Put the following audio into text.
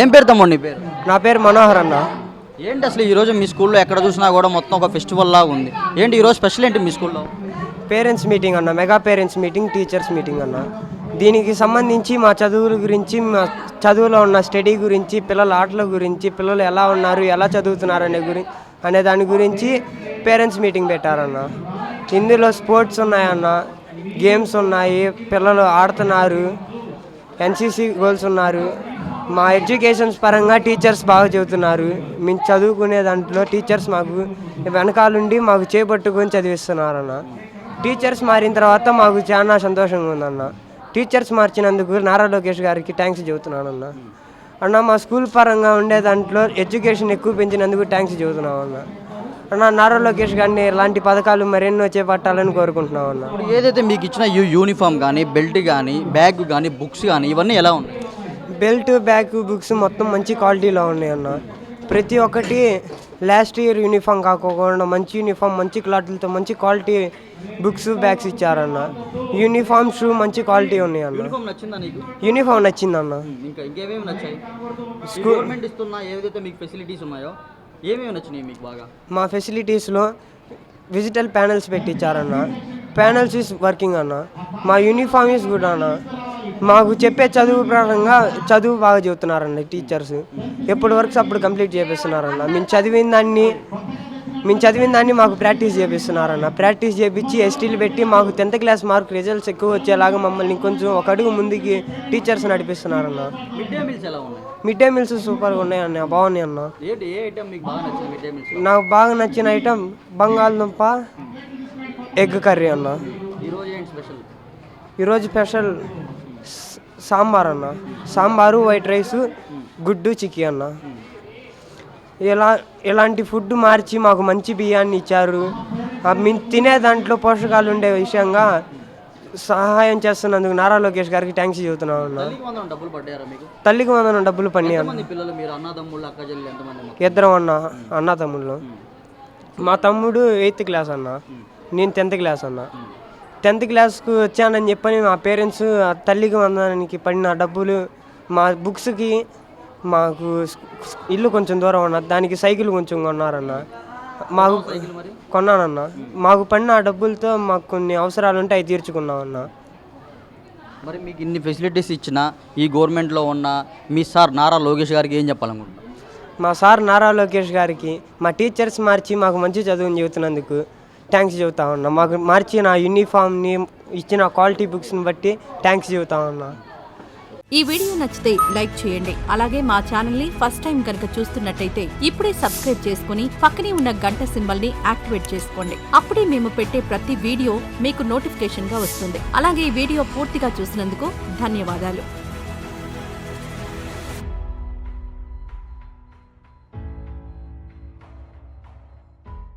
ఏం పేరు తమ్ముడు నీ పేరు? నా పేరు మనోహర్ అన్న. ఏంటి అసలు ఈరోజు మీ స్కూల్లో ఎక్కడ చూసినా కూడా మొత్తం ఒక ఫెస్టివల్ లాగా ఉంది. ఏంటి ఈరోజు స్పెషల్ ఏంటి మీ స్కూల్లో? పేరెంట్స్ మీటింగ్ అన్న mega parents meeting teachers meeting అన్న. దీనికి సంబంధించి మా చదువుల గురించి మా చదువులో ఉన్న స్టడీ గురించి పిల్లల ఆటల గురించి పిల్లలు ఎలా ఉన్నారు ఎలా చదువుతున్నారు అనే గురి అనే దాని గురించి పేరెంట్స్ మీటింగ్ పెట్టారన్న. ఇందులో స్పోర్ట్స్ ఉన్నాయన్న గేమ్స్ ఉన్నాయి పిల్లలు ఆడుతున్నారు ఎన్సీసీ గోల్స్ ఉన్నారు. మా ఎడ్యుకేషన్స్ పరంగా టీచర్స్ బాగా చెబుతున్నారు. మేము చదువుకునే దాంట్లో టీచర్స్ మాకు వెనకాలండి మాకు చేపట్టుకొని చదివిస్తున్నారన్న. టీచర్స్ మారిన తర్వాత మాకు చాలా సంతోషంగా ఉందన్న. టీచర్స్ మార్చినందుకు నారా లోకేష్ గారికి థ్యాంక్స్ చెబుతున్నాను అన్న మా స్కూల్ పరంగా ఉండే దాంట్లో ఎడ్యుకేషన్ ఎక్కువ పెంచినందుకు థ్యాంక్స్ చెబుతున్నాం అన్న అన్న నారా లోకేష్ గారిని ఇలాంటి పథకాలు మరెన్నో చేపట్టాలని కోరుకుంటున్నాం అన్న ఏదైతే మీకు ఇచ్చిన యూ యూనిఫామ్ కానీ బెల్ట్ కానీ బ్యాగ్ కానీ బుక్స్ కానీ ఇవన్నీ ఎలా ఉన్నాయి? బెల్ట్ బ్యాగ్ బుక్స్ మొత్తం మంచి క్వాలిటీలో ఉన్నాయి అన్న ప్రతి ఒక్కటి లాస్ట్ ఇయర్ యూనిఫామ్ కాకోకుండా మంచి యూనిఫామ్ మంచి క్లాత్లతో మంచి క్వాలిటీ బుక్స్ బ్యాగ్స్ ఇచ్చారన్న. యూనిఫామ్ షూ మంచి క్వాలిటీ ఉన్నాయి అన్న యూనిఫామ్ నచ్చిందన్న. ఇంకా ఇంకేమేమి నచ్చాయి? గవర్నమెంట్ ఇస్తున్న ఏదైతే మీకు ఫెసిలిటీస్ ఉన్నాయో ఏమేమి నచ్చినాయి మీకు బాగా? మా ఫెసిలిటీస్లో డిజిటల్ ప్యానల్స్ పెట్టించారన్న. ప్యానల్స్ ఈస్ వర్కింగ్ అన్న. మా యూనిఫామ్ ఈస్ గుడ్ అన్న. మాకు చెప్పే చదువు పరంగా చదువు బాగా చెబుతున్నారన్న టీచర్స్ ఎప్పటి వర్క్స్ అప్పుడు కంప్లీట్ చేపిస్తున్నారన్న. మేము చదివిన దాన్ని మేము చదివిన దాన్ని మాకు ప్రాక్టీస్ చేపిస్తున్నారన్న. ప్రాక్టీస్ చేపించి ఎస్టీలు పెట్టి మాకు టెన్త్ క్లాస్ మార్క్ రిజల్ట్స్ ఎక్కువ వచ్చేలాగా మమ్మల్ని కొంచెం ఒక అడుగు ముందుకి టీచర్స్ నడిపిస్తున్నారన్న. మిడ్ డే మీల్స్ ఎలా ఉన్నాయి? మిడ్ డే మీల్స్ సూపర్గా ఉన్నాయి అన్న బాగున్నాయి అన్న. నాకు బాగా నచ్చిన ఐటమ్ బంగాళదుంప ఎగ్ కర్రీ అన్న. ఈరోజు స్పెషల్ ఈరోజు స్పెషల్ స- సాంబార్ అన్న. సాంబారు వైట్ రైస్ గుడ్డు చిక్కీ అన్న. ఇలా ఇలాంటి ఫుడ్ మార్చి మాకు మంచి బియ్యాన్ని ఇచ్చారు? మేము తినే దాంట్లో పోషకాలు ఉండే విషయంగా సహాయం చేస్తున్నందుకు నారా లోకేష్ గారికి థ్యాంక్స్ చెబుతున్నాను అన్న. తల్లికి వందనం డబ్బులు పని? ఇద్దరం అన్న అన్న తమ్ముళ్ళు. మా తమ్ముడు ఎయిత్ క్లాస్ అన్న. నేను టెన్త్ క్లాస్ అన్న. టెన్త్ క్లాస్కు వచ్చానని చెప్పని మా పేరెంట్స్ తల్లికి వందనానికి పడిన డబ్బులు మా బుక్స్కి మాకు ఇల్లు కొంచెం దూరం అన్న దానికి సైకిల్ కొంచెం కొన్నారన్న. మాకు కొన్నానన్న. మాకు పడిన ఆ డబ్బులతో మాకు కొన్ని అవసరాలు ఉంటే అవి తీర్చుకున్నామన్న. మరి మీకు ఇన్ని ఫెసిలిటీస్ ఇచ్చిన ఈ గవర్నమెంట్లో ఉన్న మీ సార్ నారా లోకేష్ గారికి ఏం చెప్పాలనుకుంటున్నారు? మా సార్ నారా లోకేష్ గారికి మా టీచర్స్ మార్చి మాకు మంచి చదువుని చెబుతున్నందుకు థ్యాంక్స్ చెబుతా ఉన్నా. మాకు మార్చిన యూనిఫామ్ని ఇచ్చిన క్వాలిటీ బుక్స్ని బట్టి థ్యాంక్స్ చెబుతా ఉన్నా. ఈ వీడియో నచ్చితే లైక్ చేయండి. అలాగే మా ఛానల్ని ఫస్ట్ టైం కనుక చూస్తున్నట్టయితే ఇప్పుడే సబ్స్క్రైబ్ చేసుకుని పక్కనే ఉన్న గంట సింబల్ని యాక్టివేట్ చేసుకోండి. అప్పుడే మేము పెట్టే ప్రతి వీడియో మీకు నోటిఫికేషన్గా వస్తుంది. అలాగే ఈ వీడియో పూర్తిగా చూసినందుకు ధన్యవాదాలు.